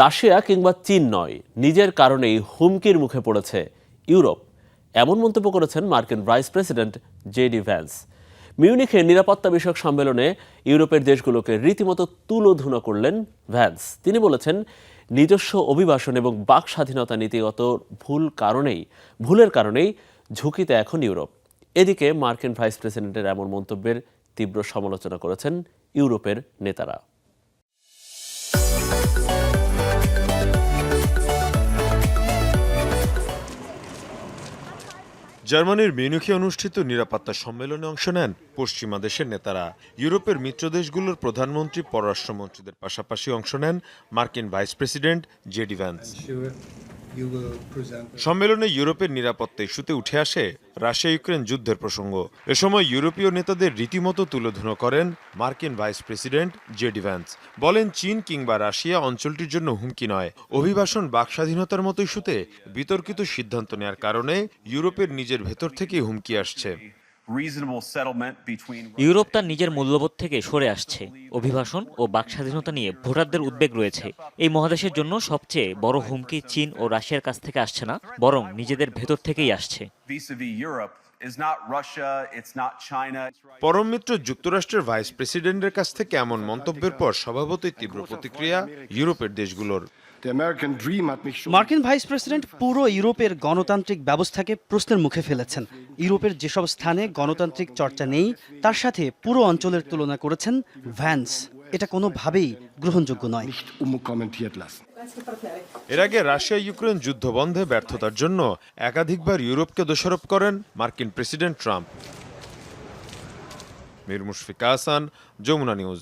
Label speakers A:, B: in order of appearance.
A: Russia কিংবা চীন নয়, নিজের কারণেই হুমকির মুখে পড়েছে ইউরোপ। এমন মন্তব্য করেছেন মার্কিন ভাইস প্রেসিডেন্ট জেডি ভ্যান্স। মিউনিখে নিরাপত্তা বিষয়ক সম্মেলনে ইউরোপের দেশগুলোকে রীতিমতো তুলোধুনো করলেন ভ্যান্স। তিনি বলেছেন, নিজস্ব অভিবাসন এবং বাক স্বাধীনতা নীতিগত ভুল কারণেই, ভুলের কারণেই ঝুঁকিতে এখন ইউরোপ। এদিকে মার্কিন ভাইস প্রেসিডেন্টের এমন মন্তব্যের তীব্র সমালোচনা করেছেন ইউরোপের নেতারা।
B: জার্মানির মিউনিখে অনুষ্ঠিত নিরাপত্তা সম্মেলনে অংশ নেন পশ্চিমা দেশের নেতারা। ইউরোপের মিত্র দেশগুলোর প্রধানমন্ত্রী, পররাষ্ট্রমন্ত্রীদের পাশাপাশি অংশ নেন মার্কিন ভাইস প্রেসিডেন্ট জেডি ভ্যান্স। সম্মেলনে ইউরোপের নিরাপত্তা ইস্যুতে উঠে আসে রাশিয়া ইউক্রেন যুদ্ধের প্রসঙ্গ। এ সময় ইউরোপীয় নেতাদের রীতিমতো তুলোধুনো করেন মার্কিন ভাইস প্রেসিডেন্ট জে ভ্যান্স। বলেন, চীন কিংবা রাশিয়া অঞ্চলটির জন্য হুমকি নয়। অভিবাসন বাকস্বাধীনতার মতো ইস্যুতে বিতর্কিত সিদ্ধান্ত নেয়ার কারণে ইউরোপের নিজের ভেতর থেকেই হুমকি আসছে।
C: ইউরোপ তার নিজের মূল্যবোধ থেকে সরে আসছে। অভিবাসন ও বাক স্বাধীনতা নিয়ে ভোটারদের উদ্বেগ রয়েছে। এই মহাদেশের জন্য সবচেয়ে বড় হুমকি চীন ও রাশিয়ার কাছ থেকে আসছে না বরং নিজেদের ভেতর থেকেই আসছে।
D: Vis-a-vis Europe is not Russia, it's not China.
B: পরম মিত্র যুক্তরাষ্ট্রের ভাইস প্রেসিডেন্টের কাছ থেকে এমন মন্তব্যের পর স্বভাবতই তীব্র প্রতিক্রিয়া ইউরোপের দেশগুলোর।
E: মার্কিন ভাইস প্রেসিডেন্ট পুরো ইউরোপের গণতান্ত্রিক ব্যবস্থাকে প্রশ্নের মুখে ফেলেছেন। ইউরোপের যেসব স্থানে গণতান্ত্রিক চর্চা নেই তার সাথে পুরো অঞ্চলের তুলনা করেছেন ভ্যান্স। এটা কোনোভাবেই গ্রহণযোগ্য নয়.
B: এর আগে রাশিয়া ইউক্রেন যুদ্ধ বন্ধে ব্যর্থতার জন্য একাধিকবার ইউরোপকে দোষারোপ করেন মার্কিন president Trump. Mir Mushfika Hasan Jamuna news.